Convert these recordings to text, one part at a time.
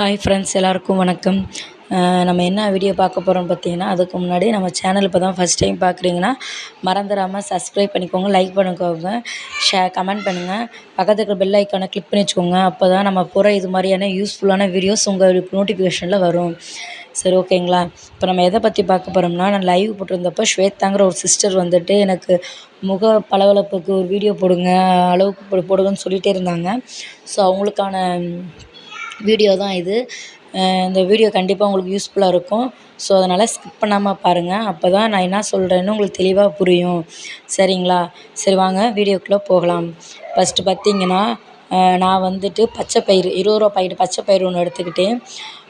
Hi friends எல்லாருக்கும் வணக்கம். நம்ம என்ன வீடியோ பார்க்க போகிறோம் பார்த்தீங்கன்னா அதுக்கு முன்னாடி நம்ம சேனல் இப்போ தான் ஃபஸ்ட் டைம் பார்க்குறீங்கன்னா மறந்துடாமல் சப்ஸ்கிரைப் பண்ணிக்கோங்க லைக் பண்ணிக்கோங்க ஷே கமெண்ட் பண்ணுங்கள் பக்கத்துக்கு இருக்கிற பெல் ஐக்கானை கிளிக் பண்ணி வச்சுக்கோங்க. அப்போ தான் நம்ம போகிற இது மாதிரியான யூஸ்ஃபுல்லான வீடியோஸ் உங்கள் நோட்டிஃபிகேஷனில் வரும். சரி ஓகேங்களா இப்போ நம்ம எதை பற்றி பார்க்க போகிறோம்னா நான் லைவ் போட்டிருந்தப்போ ஸ்வேத்தாங்கிற ஒரு சிஸ்டர் வந்துட்டு எனக்கு முக பளபளப்புக்கு ஒரு வீடியோ போடுங்க அளவுக்கு போடுங்கன்னு சொல்லிகிட்டே இருந்தாங்க. ஸோ அவங்களுக்கான வீடியோ தான் இது. இந்த வீடியோ கண்டிப்பாக உங்களுக்கு யூஸ்ஃபுல்லாக இருக்கும். ஸோ அதனால் ஸ்கிப் பண்ணாமல் பாருங்கள் அப்போ தான் நான் என்ன சொல்கிறேன்னு உங்களுக்கு தெளிவாக புரியும். சரிங்களா? சரி வாங்க. வீடியோக்குள்ளே போகலாம். ஃபஸ்ட்டு பார்த்திங்கன்னா நான் வந்துட்டு பச்சை பயிறு இருபது ரூபா பயிர் பச்சை பயிறு ஒன்று எடுத்துக்கிட்டேன்.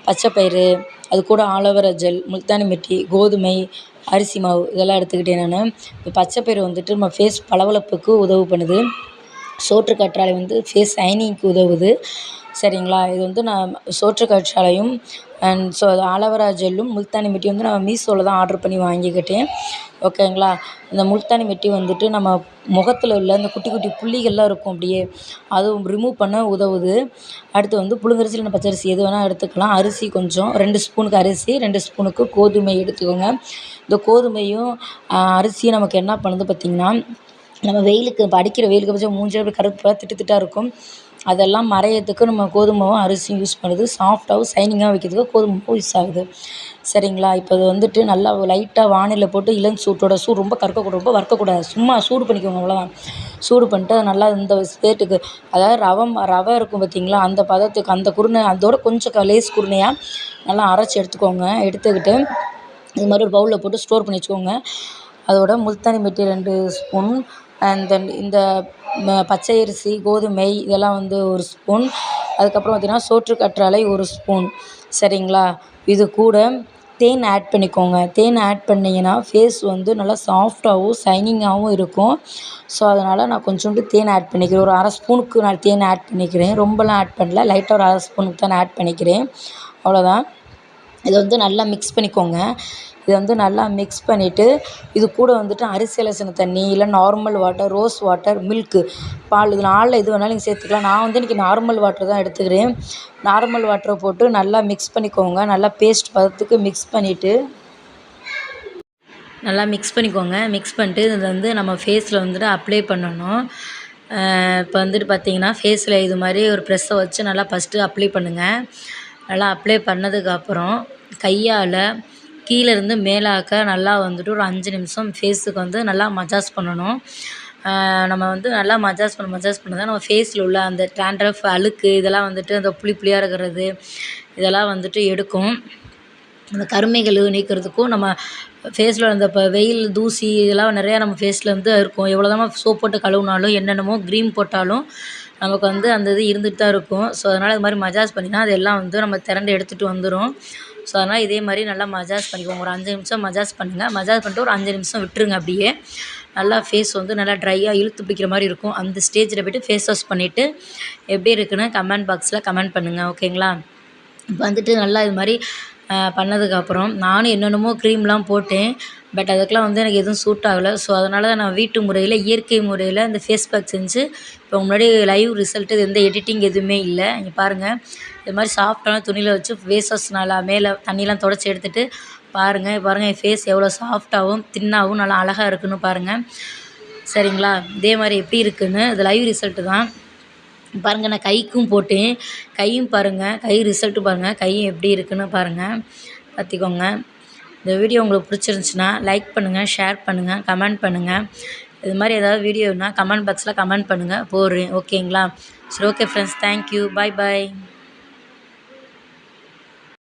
பச்சை பயிறு அது கூட ஆலோவேரா ஜெல் முல்தானி மெட்டி கோதுமை அரிசி மாவு இதெல்லாம் எடுத்துக்கிட்டேன் நான். இப்போ பச்சை பயிறு வந்துட்டு நம்ம ஃபேஸ் பளபளப்புக்கு உதவு பண்ணுது. சோற்று கற்றாழை வந்து ஃபேஸ் ஷைனிங்க்கு உதவுது. சரிங்களா? இது வந்து நான் சோற்று கற்றாழையும் அண்ட் ஸோ அது ஆலோவேரா ஜெல்லும் முல்தானி மெட்டி வந்து நான் மீஷோவில் தான் ஆர்டர் பண்ணி வாங்கிக்கிட்டேன். ஓகேங்களா? இந்த முல்தானி மெட்டி வந்துட்டு நம்ம முகத்தில் உள்ள இந்த குட்டி குட்டி புள்ளிகள்லாம் இருக்கும் அப்படியே அதுவும் ரிமூவ் பண்ண உதவுது. அடுத்து வந்து புழுங்கரிசி இல்லைன்னா பச்சரிசி எது வேணால் எடுத்துக்கலாம். அரிசி கொஞ்சம் ரெண்டு ஸ்பூனுக்கு அரிசி ரெண்டு ஸ்பூனுக்கு கோதுமை எடுத்துக்கோங்க. இந்த கோதுமையும் அரிசியும் நமக்கு என்ன பண்ணுது பார்த்திங்கன்னா நம்ம வெயிலுக்கு இப்போ அடிக்கிற வெயிலுக்கு பச்சா மூஞ்சில் அப்படியே கருப்பாக திட்டு திட்டாக இருக்கும். அதெல்லாம் மறையிறதுக்கு நம்ம கோதுமாவும் அரிசியும் யூஸ் பண்ணுது. சாஃப்டாகவும் ஷைனிங்காக வைக்கிறதுக்கு கோதுமை மாவு யூஸ் ஆகுது. சரிங்களா? இப்போ அது வந்துட்டு நல்லா லைட்டாக வானிலை போட்டு இளம் சூட்டோட சூடு ரொம்ப கறக்கக்கூடாது ரொம்ப வறுக்கக்கூடாது சும்மா சூடு பண்ணிக்கோங்க அவ்வளோதான் சூடு பண்ணிட்டு அது நல்லா இந்த ஸ்டேட்டுக்கு அதாவது ரவை ரவை இருக்கும் பார்த்தீங்களா அந்த பதத்துக்கு அந்த குருணை அதோட கொஞ்சம் லேஸ் குருணையாக நல்லா அரைச்சி எடுத்துக்கோங்க. எடுத்துக்கிட்டு இது மாதிரி ஒரு பவுலில் போட்டு ஸ்டோர் பண்ணி வச்சுக்கோங்க. அதோட முல்தானி மெட்டி ரெண்டு ஸ்பூன் அண்ட் தென் இந்த பச்சை அரிசி கோதுமை இதெல்லாம் வந்து ஒரு ஸ்பூன். அதுக்கப்புறம் பார்த்திங்கன்னா சோற்று கற்றாழை ஒரு ஸ்பூன். சரிங்களா? இது கூட தேன் ஆட் பண்ணிக்கோங்க. தேன் ஆட் பண்ணிங்கன்னா ஃபேஸ் வந்து நல்லா சாஃப்டாகவும் ஷைனிங்காகவும் இருக்கும். ஸோ அதனால் நான் கொஞ்சோண்டு தேன் ஆட் பண்ணிக்கிறேன். ஒரு அரை ஸ்பூனுக்கு நான் தேன் ஆட் பண்ணிக்கிறேன். ரொம்பலாம் ஆட் பண்ணல. லைட்டாக ஒரு அரை ஸ்பூனுக்கு தான் ஆட் பண்ணிக்கிறேன். அவ்வளோதான் இதை வந்து நல்லா மிக்ஸ் பண்ணிக்கோங்க. இதை வந்து நல்லா மிக்ஸ் பண்ணிவிட்டு இது கூட வந்துட்டு அரிசி அலசின தண்ணி இல்லை normal water rose water milk பால் இது நாலில் எது வேணாலும் நீங்கள் சேர்த்துக்கலாம். நான் வந்து இன்றைக்கி நார்மல் வாட்டர் தான் எடுத்துக்கிறேன். நார்மல் வாட்டரை போட்டு நல்லா மிக்ஸ் பண்ணிக்கோங்க. நல்லா பேஸ்ட் பதத்துக்கு மிக்ஸ் பண்ணிவிட்டு நல்லா மிக்ஸ் பண்ணிக்கோங்க. மிக்ஸ் பண்ணிட்டு இதை வந்து நம்ம ஃபேஸில் வந்துட்டு அப்ளை பண்ணணும். இப்போ வந்துட்டு பார்த்திங்கன்னா ஃபேஸில் இது மாதிரி ஒரு ப்ரெஸ்ஸை வச்சு நல்லா ஃபஸ்ட்டு அப்ளை பண்ணுங்கள் நல்லா அப்ளை பண்ணதுக்கப்புறம் கையால் கீழேருந்து மேலாக்க நல்லா வந்துட்டு ஒரு அஞ்சு நிமிஷம் ஃபேஸுக்கு வந்து நல்லா மஜாஸ் பண்ணணும். நம்ம வந்து நல்லா மஜாஸ் பண்ண மஜாஸ் பண்ண தான் நம்ம ஃபேஸில் உள்ள அந்த டேண்ட்ரஃப் அழுக்கு இதெல்லாம் வந்துட்டு அந்த புளி புளியாக இருக்கிறது இதெல்லாம் வந்துட்டு எடுக்கும். அந்த கருமைகள் நீக்கிறதுக்கும் நம்ம ஃபேஸில் அந்த இப்போ வெயில் தூசி இதெல்லாம் நிறையா நம்ம ஃபேஸில் வந்து இருக்கும். எவ்வளோ தான் சோப் போட்டு கழுவினாலும் என்னென்னமோ க்ரீம் போட்டாலும் நமக்கு வந்து அந்த இது இருந்துகிட்டு தான் இருக்கும். ஸோ அதனால் இது மாதிரி மஜாஸ் பண்ணினா அது எல்லாம் வந்து நம்ம திரண்டு எடுத்துகிட்டு வந்துடும் ஸோ அதனால் இதே மாதிரி நல்லா மஜாஸ் பண்ணிக்கோங்க. ஒரு அஞ்சு நிமிஷம் மஜாஸ் பண்ணுங்கள் மஜாஸ் பண்ணிட்டு ஒரு அஞ்சு நிமிஷம் விட்டுருங்க அப்படியே. நல்லா ஃபேஸ் வந்து நல்லா ட்ரையாக இழுத்து பிடிக்கிற மாதிரி இருக்கும். அந்த ஸ்டேஜில் போய்ட்டு ஃபேஸ் வாஷ் பண்ணிவிட்டு எப்படி இருக்குன்னு கமெண்ட் பாக்ஸில் கமெண்ட் பண்ணுங்கள் ஓகேங்களா இப்போ வந்துட்டு நல்லா இது மாதிரி பண்ணதுக்கப்புறம் நானும் என்னென்னமோ க்ரீம்லாம் போட்டேன். பட் அதுக்கெலாம் வந்து எனக்கு எதுவும் சூட் ஆகலை. ஸோ அதனால் தான் நான் வீட்டு முறையில் இயற்கை முறையில் இந்த ஃபேஸ் பேக் செஞ்சு இப்போ முன்னாடி லைவ் ரிசல்ட்டு இது எந்த எடிட்டிங் எதுவுமே இல்லை. இங்கே பாருங்கள் இது மாதிரி சாஃப்டான துணியில் வச்சு ஃபேஸ் வாஷ் நல்லா மேலே தண்ணியெலாம் தொடச்சி எடுத்துகிட்டு பாருங்கள் பாருங்கள் என் ஃபேஸ் எவ்வளோ சாஃப்டாகவும் தின்னாகவும் நல்லா அழகாக இருக்குதுன்னு பாருங்கள் சரிங்களா? இதே மாதிரி எப்படி இருக்குதுன்னு இது லைவ் ரிசல்ட்டு தான். பாருங்கள் நான் கைக்கும் போட்டேன். கையும் பாருங்கள் கை ரிசல்ட்டு பாருங்கள் கையும் எப்படி இருக்குதுன்னு பாருங்கள் பார்த்துக்கோங்க. இந்த வீடியோ உங்களுக்கு பிடிச்சிருந்துச்சின்னா லைக் பண்ணுங்கள் ஷேர் பண்ணுங்கள் கமெண்ட் பண்ணுங்கள் இது மாதிரி ஏதாவது வீடியோனா கமெண்ட் பாக்ஸில் கமெண்ட் பண்ணுங்கள் போடுறேன். ஓகேங்களா சரி okay friends thank you bye bye